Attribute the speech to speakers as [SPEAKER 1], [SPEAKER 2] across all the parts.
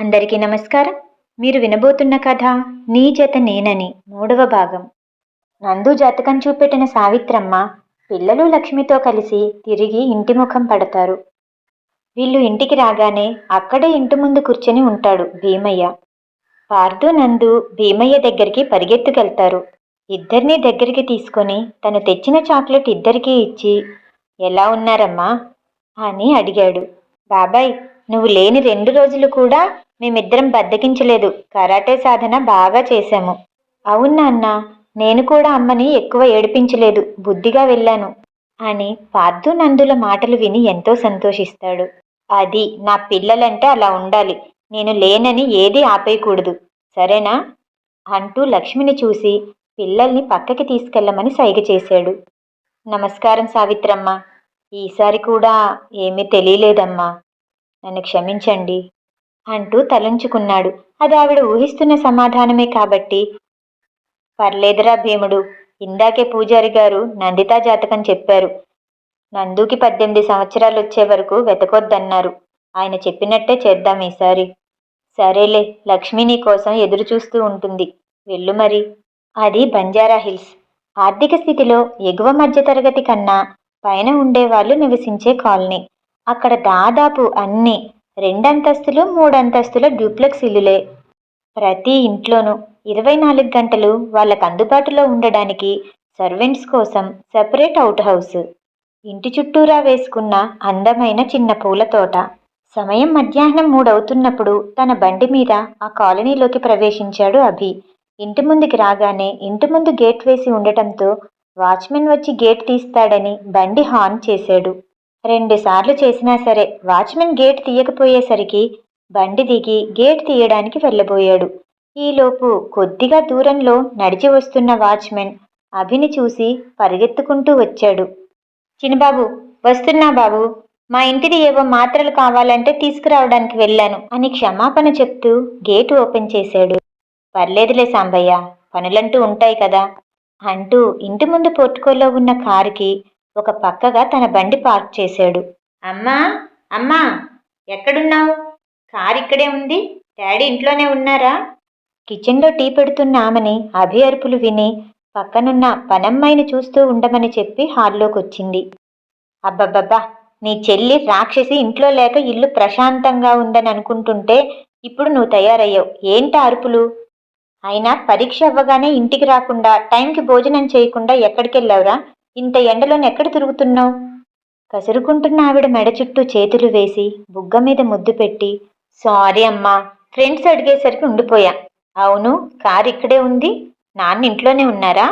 [SPEAKER 1] అందరికీ నమస్కారం. మీరు వినబోతున్న కథ నీ జత నేనని మూడవ భాగం. నందు జాతకం చూపెట్టిన సావిత్రమ్మ పిల్లలు లక్ష్మితో కలిసి తిరిగి ఇంటి ముఖం పడతారు. వీళ్ళు ఇంటికి రాగానే అక్కడే ఇంటి ముందు కూర్చొని ఉంటాడు భీమయ్య. పార్థు నందు భీమయ్య దగ్గరికి పరిగెత్తుకెళ్తారు. ఇద్దరిని దగ్గరికి తీసుకొని తను తెచ్చిన చాక్లెట్ ఇద్దరికీ ఇచ్చి ఎలా ఉన్నారమ్మా? అని అడిగాడు. బాబాయ్ నువ్వు లేని రెండు రోజులు కూడా మేమిద్దరం బద్దకించలేదు. కరాటే సాధన బాగా చేశాము. అవును నాన్న నేను కూడా అమ్మని ఎక్కువ ఏడిపించలేదు. బుద్ధిగా వెళ్ళాను. అని పార్థు నందుల మాటలు విని ఎంతో సంతోషిస్తాడు. అది నా పిల్లలంటే అలా ఉండాలి. నేను లేనని ఏదీ ఆపేయకూడదు. సరేనా? అంటూ లక్ష్మిని చూసి పిల్లల్ని పక్కకి తీసుకెళ్ళమని సైగ చేశాడు. నమస్కారం సావిత్రమ్మ. ఈసారి కూడా ఏమీ తెలియలేదమ్మా. నన్ను క్షమించండి అంటూ తలంచుకున్నాడు. అది ఆవిడ ఊహిస్తున్న సమాధానమే కాబట్టి. పర్లేదురా భీముడు ఇందాకే పూజారి గారు నందితా జాతకం చెప్పారు. నందుకి పద్దెనిమిది సంవత్సరాలు వచ్చే వరకు వెతకొద్దన్నారు. ఆయన చెప్పినట్టే చేద్దాం ఈసారి. సరేలే లక్ష్మి నీ కోసం ఎదురు చూస్తూ ఉంటుంది. వెళ్ళు మరి. అది బంజారా హిల్స్. ఆర్థిక స్థితిలో ఎగువ మధ్యతరగతి కన్నా పైన ఉండేవాళ్ళు నివసించే కాలనీ. అక్కడ దాదాపు అన్ని రెండంతస్తులు మూడంతస్తుల డ్యూప్లెక్స్ ఇల్లులే. ప్రతి ఇంట్లోనూ ఇరవై నాలుగు గంటలు వాళ్ళకు అందుబాటులో ఉండడానికి సర్వెంట్స్ కోసం సెపరేట్ అవుట్ హౌస్. ఇంటి చుట్టూరా వేసుకున్న అందమైన చిన్న పూల తోట. సమయం మధ్యాహ్నం మూడవుతున్నప్పుడు తన బండి మీద ఆ కాలనీలోకి ప్రవేశించాడు అభి. ఇంటి ముందుకి రాగానే ఇంటి ముందు గేట్ వేసి ఉండటంతో వాచ్మెన్ వచ్చి గేట్ తీస్తాడని బండి హార్న్ చేశాడు. రెండుసార్లు చేసినా సరే వాచ్మెన్ గేట్ తీయకపోయేసరికి బండి దిగి గేట్ తీయడానికి వెళ్ళబోయాడు. ఈలోపు కొద్దిగా దూరంలో నడిచి వస్తున్న వాచ్మెన్ అభిని చూసి పరిగెత్తుకుంటూ వచ్చాడు. చిన్నబాబు వస్తున్నా బాబు. మా ఇంటిది ఏవో మాత్రలు కావాలంటే తీసుకురావడానికి వెళ్ళాను అని క్షమాపణ చెప్తూ గేటు ఓపెన్ చేశాడు. పర్లేదులే సాంబయ్య పనులంటూ ఉంటాయి కదా. అంటూ ఇంటి ముందు పోర్టుకోలో ఉన్న కారుకి ఒక పక్కగా తన బండి పార్క్ చేశాడు. అమ్మా! అమ్మా! ఎక్కడున్నావు? కారు ఇక్కడే ఉంది. డాడీ ఇంట్లోనే ఉన్నారా? కిచెన్లో టీ పెడుతున్న ఆమెని అభి అరుపులు విని పక్కనున్న పనమ్మాయిని చూస్తూ ఉండమని చెప్పి హాల్లోకి వచ్చింది అబ్బబ్బబ్బా! నీ చెల్లి రాక్షసి ఇంట్లో లేక ఇల్లు ప్రశాంతంగా ఉందని అనుకుంటుంటే ఇప్పుడు నువ్వు తయారయ్యావు. ఏంటి అరుపులు? అయినా పరీక్ష అవ్వగానే ఇంటికి రాకుండా టైంకి భోజనం చేయకుండా ఎక్కడికెళ్ళావురా? ఇంత ఎండలోని ఎక్కడ తిరుగుతున్నావు? కసురుకుంటున్న ఆవిడ మెడ చుట్టూ చేతులు వేసి బుగ్గ మీద ముద్దు పెట్టి సారీ అమ్మా ఫ్రెండ్స్ అడిగేసరికి ఉండిపోయా. అవును కారు ఇక్కడే ఉంది. నాన్న ఇంట్లోనే ఉన్నారా?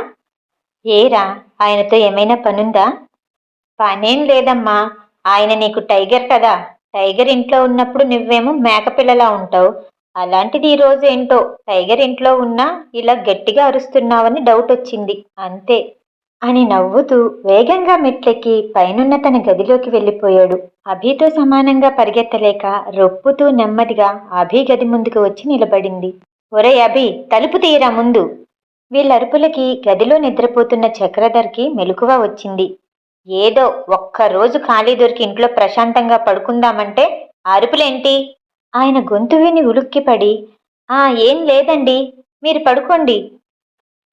[SPEAKER 1] ఏరా ఆయనతో ఏమైనా పనుందా? పనేం లేదమ్మా ఆయన నీకు టైగర్ కదా. టైగర్ ఇంట్లో ఉన్నప్పుడు నువ్వేమో మేకపిల్లలా ఉంటావు. అలాంటిది ఈరోజు ఏంటో? టైగర్ ఇంట్లో ఉన్నా ఇలా గట్టిగా అరుస్తున్నావని డౌట్ వచ్చింది అంతే. అని నవ్వుతూ వేగంగా మెట్లెక్కి పైనున్న తన గదిలోకి వెళ్ళిపోయాడు. అభితో సమానంగా పరిగెత్తలేక రొప్పుతూ నెమ్మదిగా అభి గది ముందుకు వచ్చి నిలబడింది. ఒరే అభి తలుపు తీయరా ముందు. వీళ్ళరుపులకి గదిలో నిద్రపోతున్న చక్రధర్కి మెలకువ వచ్చింది. ఏదో ఒక్క రోజు ఖాళీ దొరికి ఇంట్లో ప్రశాంతంగా పడుకుందామంటే అరుపులేంటి? ఆయన గొంతు విని ఉలుక్కిపడి ఆ ఏం లేదండి. మీరు పడుకోండి.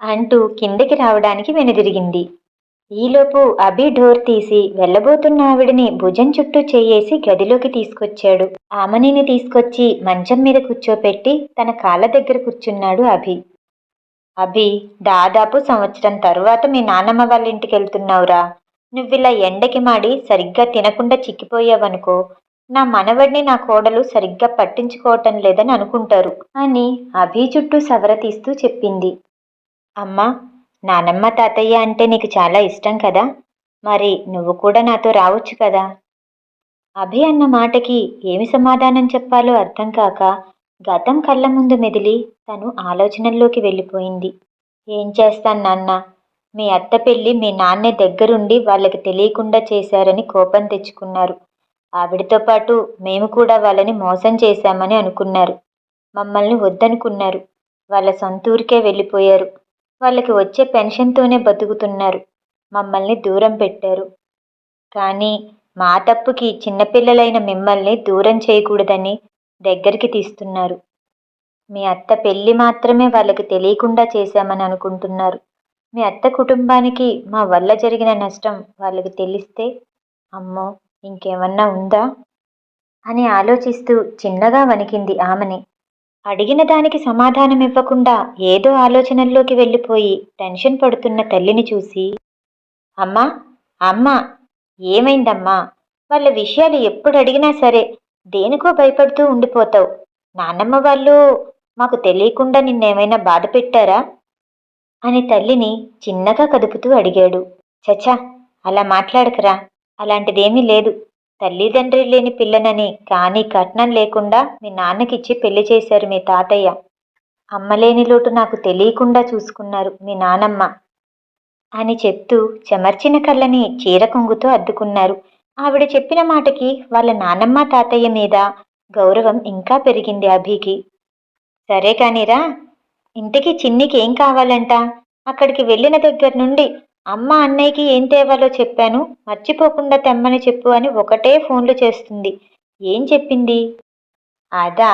[SPEAKER 1] అంటూ కిందకి రావడానికి వెనుదిరిగింది. ఈలోపు అభి డోర్ తీసి వెళ్ళబోతున్న ఆవిడని భుజం చుట్టూ చేయేసి గదిలోకి తీసుకొచ్చాడు. ఆమనిని తీసుకొచ్చి మంచం మీద కూర్చోపెట్టి తన కాళ్ళ దగ్గర కూర్చున్నాడు అభి. అభి దాదాపు సంవత్సరం తరువాత మీ నాన్నమ్మ వాళ్ళ ఇంటికి వెళ్తున్నావురా. నువ్విలా ఎండకి మాడి సరిగ్గా తినకుండా చిక్కిపోయావనుకో నా మనవడిని నా కోడలు సరిగ్గా పట్టించుకోవటం లేదని అనుకుంటారు. అని అభి చుట్టూ సవర తీస్తూ చెప్పింది. అమ్మా నానమ్మ తాతయ్య అంటే నీకు చాలా ఇష్టం కదా? మరి నువ్వు కూడా నాతో రావచ్చు కదా? అభి అన్న మాటకి ఏమి సమాధానం చెప్పాలో అర్థం కాక గతం కళ్ళ ముందు మెదిలి తను ఆలోచనల్లోకి వెళ్ళిపోయింది. ఏం చేస్తాను నాన్న? మీ అత్త పెళ్ళి మీ నాన్నే దగ్గరుండి వాళ్ళకి తెలియకుండా చేశారని కోపం తెచ్చుకున్నారు. ఆవిడతో పాటు మేము కూడా వాళ్ళని మోసం చేశామని అనుకున్నారు. మమ్మల్ని వద్దనుకున్నారు. వాళ్ళ సొంతూరికే వెళ్ళిపోయారు. వాళ్ళకి వచ్చే పెన్షన్తోనే బతుకుతున్నారు. మమ్మల్ని దూరం పెట్టారు. కానీ మా తప్పుకి చిన్నపిల్లలైన మిమ్మల్ని దూరం చేయకూడదని దగ్గరికి తీస్తున్నారు. మీ అత్త పెళ్ళి మాత్రమే వాళ్ళకి తెలియకుండా చేశామని అనుకుంటున్నారు. మీ అత్త కుటుంబానికి మా వల్ల జరిగిన నష్టం వాళ్ళకి తెలిస్తే అమ్మో ఇంకేమన్నా ఉందా? అని ఆలోచిస్తూ చిన్నగా వణికింది ఆమెని. అడిగిన దానికి సమాధానం ఇవ్వకుండా ఏదో ఆలోచనల్లోకి వెళ్ళిపోయి టెన్షన్ పడుతున్న తల్లిని చూసి అమ్మా అమ్మా ఏమైందమ్మా? వాళ్ళ విషయాలు ఎప్పుడు అడిగినా సరే దేనికో భయపడుతూ ఉండిపోతావు. నాన్నమ్మ వాళ్ళు మాకు తెలియకుండా నిన్నేమైనా బాధ పెట్టారా అని తల్లిని చిన్నగా కదుపుతూ అడిగాడు. చచ్చా అలా మాట్లాడకరా. అలాంటిదేమీ లేదు. తల్లిదండ్రి లేని పిల్లనని కానీ కట్నం లేకుండా మీ నాన్నకిచ్చి పెళ్ళి చేశారు మీ తాతయ్య. అమ్మలేని లోటు నాకు తెలియకుండా చూసుకున్నారు మీ నానమ్మ అని చెప్తూ చెమర్చిన కళ్ళని చీర కొంగుతో అద్దుకున్నారు. ఆవిడ చెప్పిన మాటకి వాళ్ళ నానమ్మ తాతయ్య మీద గౌరవం ఇంకా పెరిగింది అభికి. సరే కానీరా ఇంటికి చిన్నికి ఏం కావాలంట? అక్కడికి వెళ్ళిన దగ్గర నుండి అమ్మ అన్నయ్యకి ఏం తేవాలో చెప్పాను. మర్చిపోకుండా తెమ్మని చెప్పు అని ఒకటే ఫోన్లు చేస్తుంది. ఏం చెప్పింది? అదా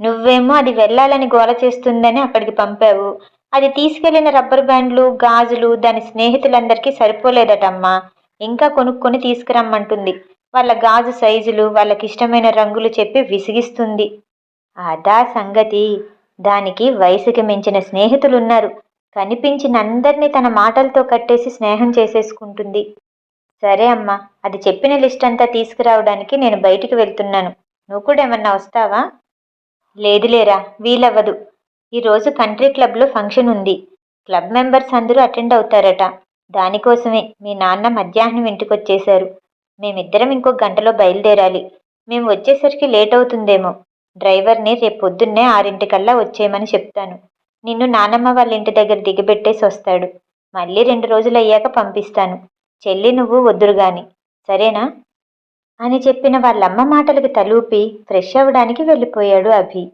[SPEAKER 1] నువ్వేమో అది వెళ్ళాలని గోల చేస్తుందని అక్కడికి పంపావు. అది తీసుకెళ్ళిన రబ్బర్ బ్యాండ్లు గాజులు దాని స్నేహితులందరికీ సరిపోలేదటమ్మా. ఇంకా కొనుక్కొని తీసుకురమ్మంటుంది. వాళ్ళ గాజు సైజులు వాళ్ళకి ఇష్టమైన రంగులు చెప్పి విసిగిస్తుంది. అదా సంగతి. దానికి వయసుకి మించిన స్నేహితులున్నారు. కనిపించినందరినీ తన మాటలతో కట్టేసి స్నేహం చేసేసుకుంటుంది. సరే అమ్మా అది చెప్పిన లిస్ట్ అంతా తీసుకురావడానికి నేను బయటికి వెళ్తున్నాను. నువ్వు కూడా ఏమన్నా వస్తావా? లేదులేరా వీలవ్వదు. ఈరోజు కంట్రీ క్లబ్లో ఫంక్షన్ ఉంది. క్లబ్ మెంబర్స్ అందరూ అటెండ్ అవుతారట. దానికోసమే మీ నాన్న మధ్యాహ్నం ఇంటికొచ్చేశారు. మేమిద్దరం ఇంకో గంటలో బయలుదేరాలి. మేము వచ్చేసరికి లేట్ అవుతుందేమో. డ్రైవర్ని రేపు పొద్దున్నే ఆరింటికల్లా వచ్చేయమని చెప్తాను. నిన్ను నానమ్మ వాళ్ళ ఇంటి దగ్గర దిగబెట్టేసి వస్తాడు. మళ్ళీ రెండు రోజులు అయ్యాక పంపిస్తాను. చెల్లి నువ్వు వద్దురుగాని సరేనా? అని చెప్పిన వాళ్ళమ్మ మాటలకు తలూపి ఫ్రెష్ అవ్వడానికి వెళ్ళిపోయాడు అభి.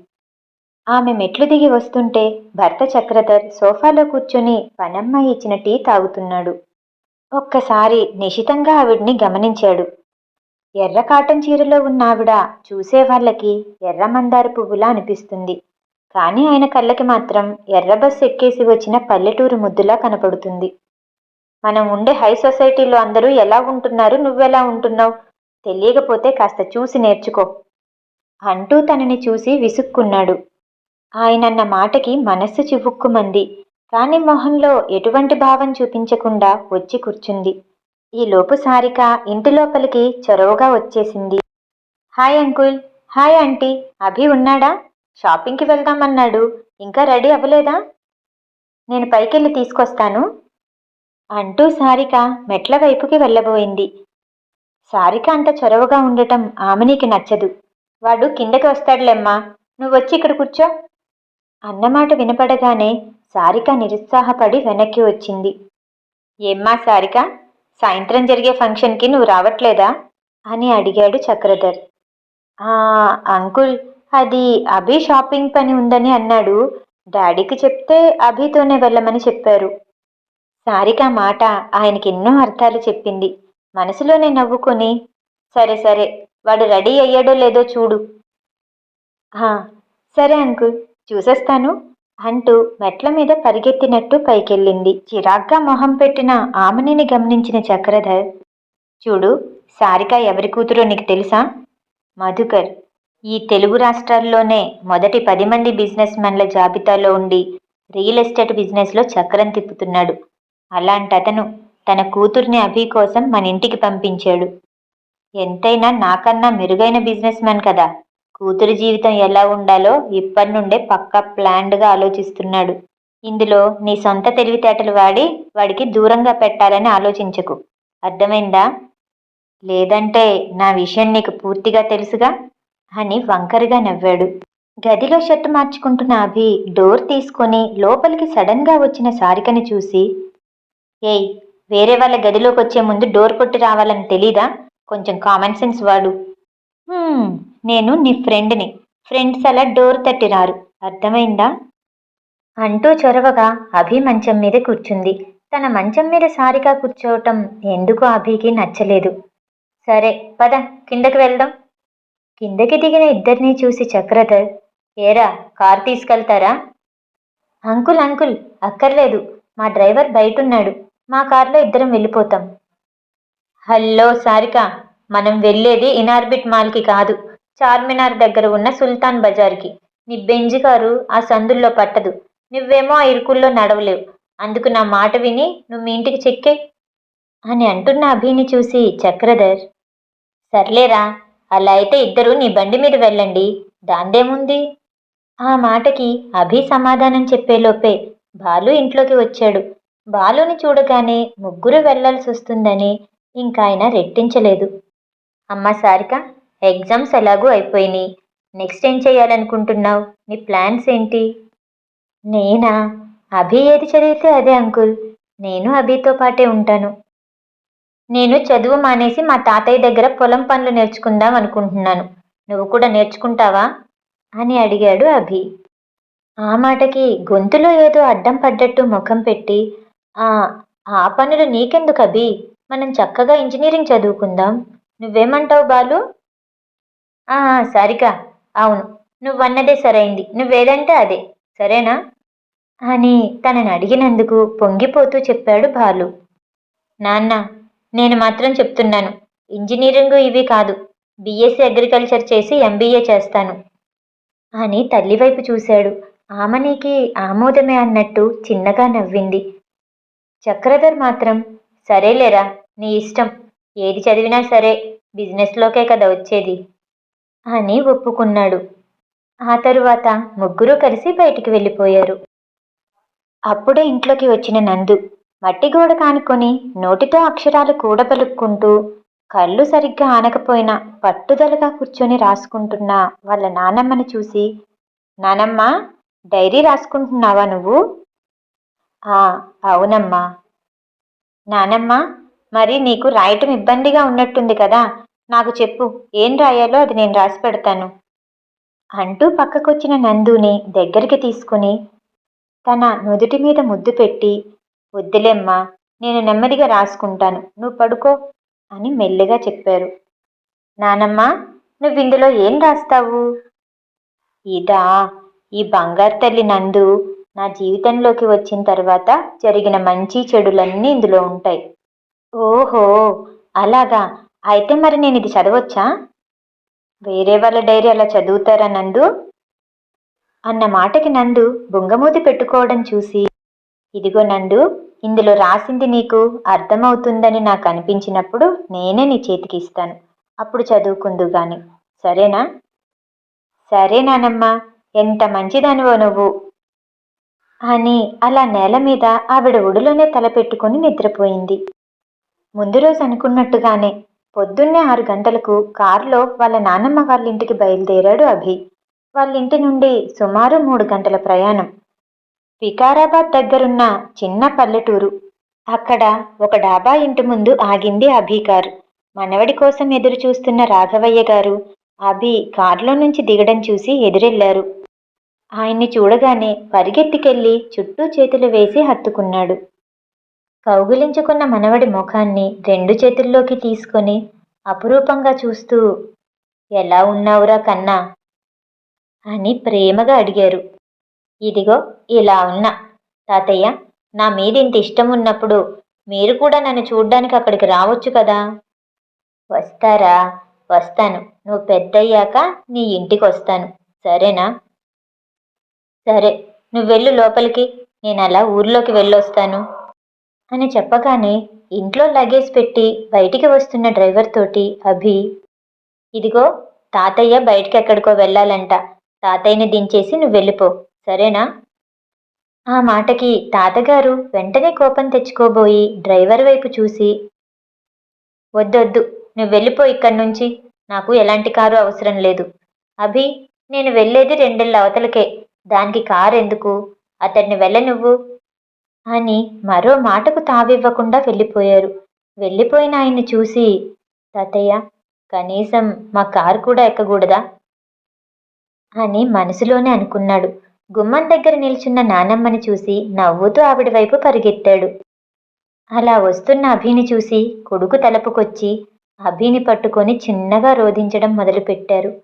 [SPEAKER 1] ఆమె మెట్లు దిగి వస్తుంటే భర్త చక్రధర్ సోఫాలో కూర్చొని పనమ్మాయి ఇచ్చిన టీ తాగుతున్నాడు. ఒక్కసారి నిశితంగా ఆవిడ్ని గమనించాడు. ఎర్ర కాటన్ చీరలో ఉన్న ఆవిడ చూసే వాళ్ళకి ఎర్ర మందార పువ్వులా అనిపిస్తుంది. కానీ ఆయన కళ్ళకి మాత్రం ఎర్ర బస్సు ఎక్కేసి వచ్చిన పల్లెటూరు ముద్దులా కనపడుతుంది. మనం ఉండే హై సొసైటీలో అందరూ ఎలా ఉంటున్నారు నువ్వెలా ఉంటున్నావు? తెలియకపోతే కాస్త చూసి నేర్చుకో. అంటూ తనని చూసి విసుక్కున్నాడు. ఆయనన్న మాటకి మనస్సు చివుక్కుమంది. కాని మొహంలో ఎటువంటి భావం చూపించకుండా వచ్చి కూర్చుంది. ఈ లోపు సారిక ఇంటి లోపలికి చొరవగా వచ్చేసింది. Hi uncle. Hi aunty. Abhi ఉన్నాడా? షాపింగ్కి వెళ్దామన్నాడు. ఇంకా రెడీ అవ్వలేదా? నేను పైకెళ్ళి తీసుకొస్తాను. అంటూ సారిక మెట్ల వైపుకి వెళ్ళబోయింది. సారిక అంత చొరవగా ఉండటం ఆమెనికి నచ్చదు. వాడు కిందకి వస్తాడులేమ్మా. నువ్వు వచ్చి ఇక్కడ కూర్చో. అన్నమాట వినపడగానే సారిక నిరుత్సాహపడి వెనక్కి వచ్చింది. ఏమ్మా సారిక సాయంత్రం జరిగే ఫంక్షన్కి నువ్వు రావట్లేదా? అని అడిగాడు చక్రధర్. అంకుల్ అది అభి షాపింగ్ పని ఉందని అన్నాడు. డాడీకి చెప్తే అభితోనే వెళ్ళమని చెప్పారు. సారిక మాట ఆయనకి ఎన్నో అర్థాలు చెప్పింది. మనసులోనే నవ్వుకొని సరే సరే వాడు రెడీ అయ్యాడో లేదో చూడు. సరే అంకుల్ చూసేస్తాను అంటూ మెట్ల మీద పరిగెత్తినట్టు పైకెళ్ళింది. చిరాగ్గా మొహం పెట్టిన ఆమెనిని గమనించిన చక్రధర్ చూడు సారిక ఎవరి కూతురో నీకు తెలుసా? మధుకర్ ఈ తెలుగు రాష్ట్రాల్లోనే మొదటి పది మంది బిజినెస్ మెన్ల జాబితాలో ఉండి రియల్ ఎస్టేట్ బిజినెస్లో చక్రం తిప్పుతున్నాడు. అలాంటి అతను తన కూతుర్ని అభి కోసం మన ఇంటికి పంపించాడు. ఎంతైనా నాకన్నా మెరుగైన బిజినెస్ మ్యాన్ కదా. కూతురి జీవితం ఎలా ఉండాలో ఇప్పటి నుండే పక్కా ప్లాన్డ్గా ఆలోచిస్తున్నాడు. ఇందులో నీ సొంత తెలివితేటలు వాడి వాడికి దూరంగా పెట్టాలని ఆలోచించకు. అర్థమైందా? లేదంటే నా విషయం నీకు పూర్తిగా తెలుసుగా? అని వంకరగా నవ్వాడు. గదిలో షర్ట్ మార్చుకుంటున్న అభి డోర్ తీసుకొని లోపలికి సడన్గా వచ్చిన సారికని చూసి ఏయ్ వేరే వాళ్ళ గదిలోకి వచ్చే ముందు డోర్ కొట్టి రావాలని తెలీదా? కొంచెం కామన్ సెన్స్ వాడు. నేను నీ ఫ్రెండ్ని. ఫ్రెండ్స్ అలా డోర్ తట్టి రారు. అర్థమైందా? అంటూ చొరవగా అభి మంచం మీద కూర్చుంది. తన మంచం మీద సారిగా కూర్చోవటం ఎందుకు అభికి నచ్చలేదు. సరే పద కిందకి వెళ్దాం. కిందకి దిగిన ఇద్దరినీ చూసి చక్రధర్ ఏరా కార్ తీసుకెళ్తారా? అంకుల్ అంకుల్ అక్కర్లేదు. మా డ్రైవర్ బయటున్నాడు. మా కార్లో ఇద్దరం వెళ్ళిపోతాం. హలో సారిక. మనం వెళ్ళేది ఇనార్బిట్ మాల్కి కాదు. చార్మినార్ దగ్గర ఉన్న సుల్తాన్ బజార్కి. నీ బెంజ్ కారు ఆ సందుల్లో పట్టదు. నువ్వేమో ఆ ఇరుకుల్లో నడవలేవు. అందుకు నా మాట విని నువ్వు మీ ఇంటికి చెక్కే. అని అంటున్న అభిని చూసి చక్రధర్ సర్లేరా అలా అయితే ఇద్దరు నీ బండి మీద వెళ్ళండి. దాందేముంది? ఆ మాటకి అభి సమాధానం చెప్పేలోపే బాలు ఇంట్లోకి వచ్చాడు. బాలుని చూడగానే ముగ్గురు వెళ్ళాల్సి వస్తుందని ఇంకాయన రెట్టించలేదు. అమ్మ సారిక ఎగ్జామ్స్ ఎలాగూ అయిపోయినాయి. నెక్స్ట్ ఏం చేయాలనుకుంటున్నావు? నీ ప్లాన్స్ ఏంటి? నేనా? అభి ఏది చదివితే అదే అంకుల్. నేను అభితో పాటే ఉంటాను. నేను చదువు మానేసి మా తాతయ్య దగ్గర పొలం పనులు నేర్చుకుందాం అనుకుంటున్నాను. నువ్వు కూడా నేర్చుకుంటావా? అని అడిగాడు అభి. ఆ మాటకి గొంతులో ఏదో అడ్డం పడ్డట్టు ముఖం పెట్టి ఆ ఆ పనులు నీకెందుకు అభి? మనం చక్కగా ఇంజనీరింగ్ చదువుకుందాం. నువ్వేమంటావు బాలు? ఆ అవును. నువ్వన్నదే సరైంది. నువ్వేదంటే అదే. సరేనా? అని తనని అడిగినందుకు పొంగిపోతూ చెప్పాడు బాలు. నాన్న నేను మాత్రం చెప్తున్నాను. ఇంజనీరింగ్ ఇవి కాదు. బీఎస్సీ అగ్రికల్చర్ చేసి ఎంబీఏ చేస్తాను. అని తల్లి వైపు చూశాడు ఆమెనికి ఆమోదమే అన్నట్టు చిన్నగా నవ్వింది. చక్రధర్ మాత్రం సరేలేరా నీ ఇష్టం. ఏది చదివినా సరే బిజినెస్లోకే కదా వచ్చేది. అని ఒప్పుకున్నాడు. ఆ తరువాత ముగ్గురు కలిసి బయటికి వెళ్ళిపోయారు. అప్పుడే ఇంట్లోకి వచ్చిన నందు మట్టి గోడ కానుకొని నోటితో అక్షరాలు కూడబలుక్కుంటూ కళ్ళు సరిగ్గా ఆనకపోయినా పట్టుదలగా కూర్చొని రాసుకుంటున్న వాళ్ళ నానమ్మని చూసి నానమ్మ డైరీ రాసుకుంటున్నావా నువ్వు? ఆ అవునమ్మా. నానమ్మ మరి నీకు రాయటం ఇబ్బందిగా ఉన్నట్టుంది కదా నాకు చెప్పు ఏం రాయాలో అది నేను రాసి పెడతాను. అంటూ పక్కకొచ్చిన నందుని దగ్గరికి తీసుకుని తన నుదుటి మీద ముద్దు పెట్టి వద్దులేమ్మా నేను నెమ్మదిగా రాసుకుంటాను నువ్వు పడుకో అని మెల్లిగా చెప్పారు. నానమ్మ నువ్వు ఇందులో ఏం రాస్తావు? ఇదా ఈ బంగారు తల్లి నందు నా జీవితంలోకి వచ్చిన తర్వాత జరిగిన మంచి చెడులన్నీ ఇందులో ఉంటాయి. ఓహో అలాగా. అయితే మరి నేను ఇది చదవచ్చా? వేరే వాళ్ళ డైరీ అలా చదువుతారా నందు? అన్న మాటకి నందు బొంగమూతి పెట్టుకోవడం చూసి ఇదిగో నందు ఇందులో రాసింది నీకు అర్థమవుతుందని నాకు అనిపించినప్పుడు నేనే నీ చేతికి ఇస్తాను. అప్పుడు చదువుకుందు గాని. సరేనా? సరే నానమ్మా ఎంత మంచిదానివో నువ్వు. అని అలా నేల మీద ఆవిడ ఒడిలోనే తలపెట్టుకుని నిద్రపోయింది. ముందు రోజు అనుకున్నట్టుగానే పొద్దున్నే ఆరు గంటలకు కారులో వాళ్ళ నానమ్మ వాళ్ళ ఇంటికి బయలుదేరాడు అభి. వాళ్ళ ఇంటి నుండి సుమారు మూడు గంటల ప్రయాణం. వికారాబాద్ దగ్గరున్న చిన్న పల్లెటూరు. అక్కడ ఒక డాబా ఇంటి ముందు ఆగింది అభి కారు మనవడి కోసం ఎదురు చూస్తున్న రాఘవయ్య గారు అభి కారులో నుంచి దిగడం చూసి ఎదురెళ్ళారు. ఆయన్ని చూడగానే పరిగెత్తికెళ్ళి చుట్టూ చేతులు వేసి హత్తుకున్నాడు. కౌగిలించుకున్న మనవడి ముఖాన్ని రెండు చేతుల్లోకి తీసుకొని అపురూపంగా చూస్తూ ఎలా ఉన్నావురా కన్నా? అని ప్రేమగా అడిగారు. ఇదిగో ఇలా ఉన్నా. తాతయ్య నా మీద ఇంత ఇష్టం ఉన్నప్పుడు మీరు కూడా నన్ను చూడ్డానికి అక్కడికి రావచ్చు కదా? వస్తారా? వస్తాను. నువ్వు పెద్దయ్యాక నీ ఇంటికి వస్తాను సరేనా? సరే నువ్వు వెళ్ళు లోపలికి. నేను అలా ఊర్లోకి వెళ్ళొస్తాను. అని చెప్పగానే ఇంట్లో లగేజ్ పెట్టి బయటికి వస్తున్న డ్రైవర్ తోటి అభి ఇదిగో తాతయ్య బయటికి ఎక్కడికో వెళ్ళాలంట. తాతయ్యని దించేసి నువ్వు వెళ్ళిపో. సరేనా? ఆ మాటకి తాతగారు వెంటనే కోపం తెచ్చుకోబోయి డ్రైవర్ వైపు చూసి వద్దొద్దు నువ్వు వెళ్ళిపో ఇక్కడి నుంచి. నాకు ఎలాంటి కారు అవసరం లేదు. అభి నేను వెళ్ళేది రెండేళ్ళ అవతలకే. దానికి కారు ఎందుకు అతన్ని వెళ్ళ నువ్వు. అని మరో మాటకు తావివ్వకుండా వెళ్ళిపోయారు. వెళ్ళిపోయిన ఆయన్ని చూసి తాతయ్య కనీసం మా కారు కూడా ఎక్కకూడదా? అని మనసులోనే అనుకున్నాడు. గుమ్మం దగ్గర నిల్చున్న నానమ్మని చూసి నవ్వుతూ ఆవిడ వైపు పరిగెత్తాడు. అలా వస్తున్న అభిని చూసి కొడుకు తలపుకొచ్చి అభిని పట్టుకొని చిన్నగా రోధించడం మొదలుపెట్టారు.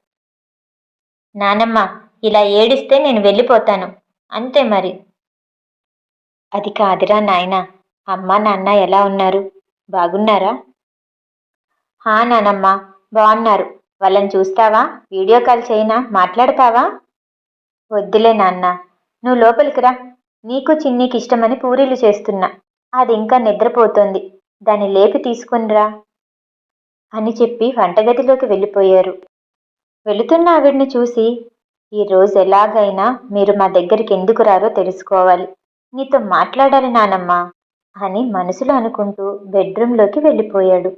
[SPEAKER 1] నానమ్మ ఇలా ఏడిస్తే నేను వెళ్ళిపోతాను. అంతే మరి. అది కాదురా నాయనా అమ్మ నాన్న ఎలా ఉన్నారు? బాగున్నారా? హా నానమ్మ బాగున్నారు. వాళ్ళని చూస్తావా? వీడియో కాల్ చేయనా? మాట్లాడతావా? వద్దులే నాన్న. నువ్వు లోపలికి రా. నీకు చిన్నీకి ఇష్టమని పూరీలు చేస్తున్నా. అది ఇంకా నిద్రపోతోంది. దాన్ని లేపి తీసుకునిరా అని చెప్పి వంటగదిలోకి వెళ్ళిపోయారు. వెళుతున్న ఆవిడ్ని చూసి ఈరోజు ఎలాగైనా మీరు మా దగ్గరికి ఎందుకు రారో తెలుసుకోవాలి. నీతో మాట్లాడాలి నానమ్మా అని మనసులో అనుకుంటూ బెడ్రూంలోకి వెళ్ళిపోయాడు.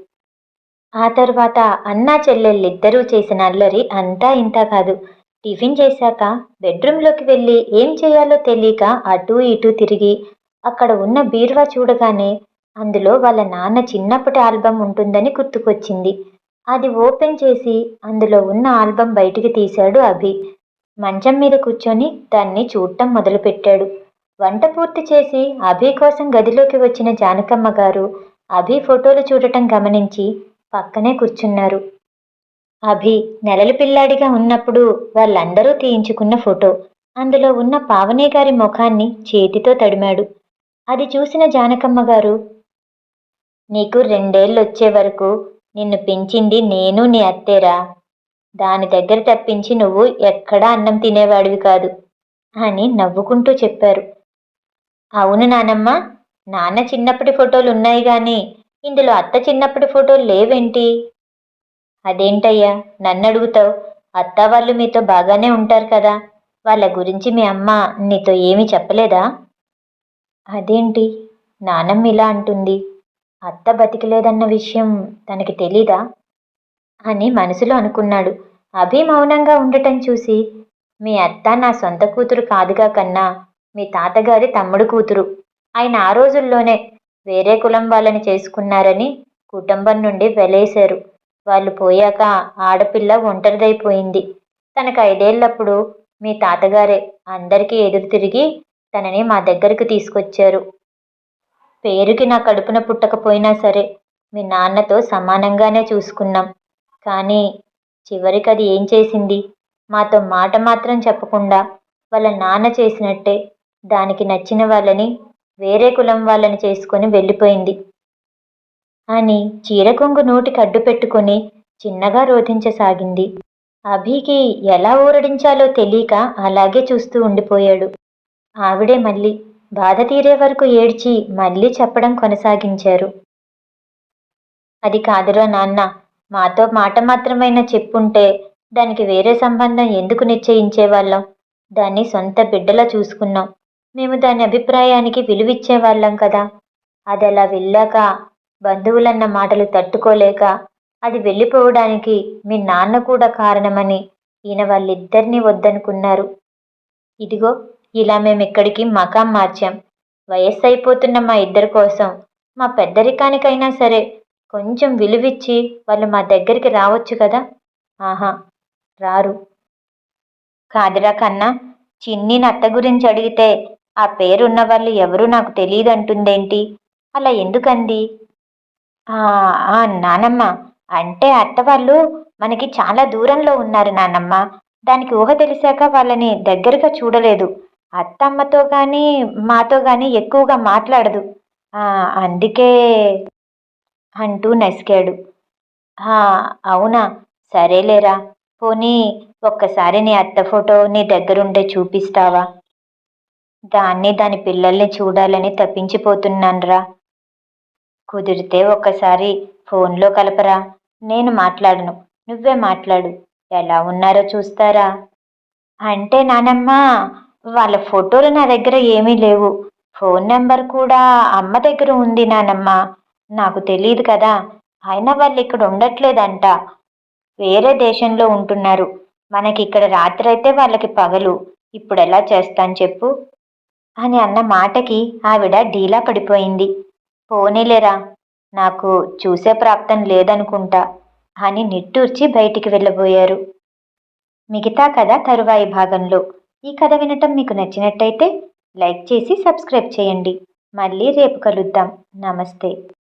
[SPEAKER 1] ఆ తర్వాత అన్నా చెల్లెళ్ళిద్దరూ చేసిన అల్లరి అంతా ఇంత కాదు. టిఫిన్ చేశాక బెడ్రూమ్లోకి వెళ్ళి ఏం చేయాలో తెలియక అటూ ఇటూ తిరిగి అక్కడ ఉన్న బీరువా చూడగానే అందులో వాళ్ళ నాన్న చిన్నప్పటి ఆల్బం ఉంటుందని గుర్తుకొచ్చింది. అది ఓపెన్ చేసి అందులో ఉన్న ఆల్బం బయటికి తీశాడు అభి. మంచం మీద కూర్చొని దాన్ని చూడటం మొదలుపెట్టాడు. వంట పూర్తి చేసి అభి కోసం గదిలోకి వచ్చిన జానకమ్మ గారు అభి ఫోటోలు చూడటం గమనించి పక్కనే కూర్చున్నారు. అభి నెలల పిల్లాడిగా ఉన్నప్పుడు వాళ్ళందరూ తీయించుకున్న ఫోటో. అందులో ఉన్న పావనే గారి ముఖాన్ని చేతితో తడిమాడు. అది చూసిన జానకమ్మ గారు నీకు రెండేళ్ళు వచ్చే వరకు నిన్ను పెంచింది నేను నీ అత్తేరా. దాని దగ్గర తప్పించి నువ్వు ఎక్కడా అన్నం తినేవాడివి కాదు అని నవ్వుకుంటూ చెప్పారు. అవును నానమ్మ నాన్న చిన్నప్పటి ఫోటోలు ఉన్నాయి కానీ ఇందులో అత్త చిన్నప్పటి ఫోటోలు లేవేంటి? అదేంటయ్యా? నన్ను అడుగుతావు అత్త వాళ్ళు మీతో బాగానే ఉంటారు కదా. వాళ్ళ గురించి మీ అమ్మ నీతో ఏమీ చెప్పలేదా? అదేంటి? నానమ్మ ఇలా అంటుంది. అత్త బతికలేదన్న విషయం తనకి తెలీదా? అని మనసులో అనుకున్నాడు. అభి మౌనంగా ఉండటం చూసి మీ అత్త నా సొంత కూతురు కాదుగా కన్నా మీ తాతగారి తమ్ముడు కూతురు. ఆయన ఆ రోజుల్లోనే వేరే కులం వాళ్ళని చేసుకున్నారని కుటుంబం నుండి వెలేశారు. వాళ్ళు పోయాక ఆడపిల్ల ఒంటరిదైపోయింది. తనకు ఐదేళ్ళప్పుడు మీ తాతగారే అందరికీ ఎదురు తిరిగి తనని మా దగ్గరకు తీసుకొచ్చారు. పేరుకి నా కడుపున పుట్టకపోయినా సరే మీ నాన్నతో సమానంగానే చూసుకున్నాం. కానీ చివరికి అది ఏం చేసింది? మాతో మాట మాత్రం చెప్పకుండా వాళ్ళ నాన్న చేసినట్టే దానికి నచ్చిన వాళ్ళని వేరే కులం వాళ్ళని చేసుకొని వెళ్ళిపోయింది. అని చీరకొంగు నోటికి అడ్డు పెట్టుకుని చిన్నగా రోధించసాగింది. అభికి ఎలా ఊరడించాలో తెలియక అలాగే చూస్తూ ఉండిపోయాడు. ఆవిడే మళ్ళీ బాధ తీరే వరకు ఏడ్చి మళ్ళీ చెప్పడం కొనసాగించారు. అది కాదురా నాన్న మాతో మాట మాత్రమైనా చెప్పుంటే దానికి వేరే సంబంధం ఎందుకు నిశ్చయించేవాళ్ళం? దాన్ని సొంత బిడ్డలా చూసుకున్నాం. మేము దాని అభిప్రాయానికి విలువిచ్చేవాళ్ళం కదా. అది అలా వెళ్ళాక బంధువులన్న మాటలు తట్టుకోలేక అది వెళ్ళిపోవడానికి మీ నాన్న కూడా కారణమని ఈయన వాళ్ళిద్దరినీ వద్దనుకున్నారు. ఇదిగో ఇలా మేము ఇక్కడికి మకాం మార్చాం. వయస్సు అయిపోతున్న మా ఇద్దరి కోసం మా పెద్దరికానికైనా సరే కొంచెం విలువిచ్చి వాళ్ళు మా దగ్గరికి రావచ్చు కదా? ఆహా రారు. కాదురా కన్నా చిన్ని నత్త గురించి అడిగితే ఆ పేరున్న వాళ్ళు ఎవరూ నాకు తెలియదంటుందేంటి అలా ఎందుకంది? ఆ నానమ్మ. అంటే అత్త వాళ్ళు మనకి చాలా దూరంలో ఉన్నారు నానమ్మ. దానికి ఊహ తెలిసాక వాళ్ళని దగ్గరగా చూడలేదు. అత్తమ్మతో కానీ మాతో కానీ ఎక్కువగా మాట్లాడదు. అందుకే అంటూ నసికాడు. అవునా? సరేలేరా. పోనీ ఒక్కసారి నీ అత్త ఫోటో నీ దగ్గరుండే చూపిస్తావా? దాన్ని దాని పిల్లల్ని చూడాలని తప్పించిపోతున్నాన్రా. కుదిరితే ఒక్కసారి ఫోన్లో కలపరా. నేను మాట్లాడను. నువ్వే మాట్లాడు. ఎలా ఉన్నారో చూస్తారా? అంటే నానమ్మ వాళ్ళ ఫోటోలు నా దగ్గర ఏమీ లేవు. ఫోన్ నెంబర్ కూడా అమ్మ దగ్గర ఉంది నానమ్మ. నాకు తెలియదు కదా. అయినా వాళ్ళు ఇక్కడ ఉండట్లేదంట. వేరే దేశంలో ఉంటున్నారు. మనకి ఇక్కడ రాత్రి అయితే వాళ్ళకి పగలు. ఇప్పుడు ఎలా చేస్తాను చెప్పు? అని అన్న మాటకి ఆవిడ డీలా పడిపోయింది. పోనీలేరా నాకు చూసే ప్రాప్తం లేదనుకుంటా అని నిట్టూర్చి బయటికి వెళ్ళబోయారు. మిగతా కథ తరువాయి భాగంలో. ఈ కథ వినటం మీకు నచ్చినట్టయితే లైక్ చేసి సబ్స్క్రైబ్ చేయండి. మళ్ళీ రేపు కలుద్దాం. నమస్తే.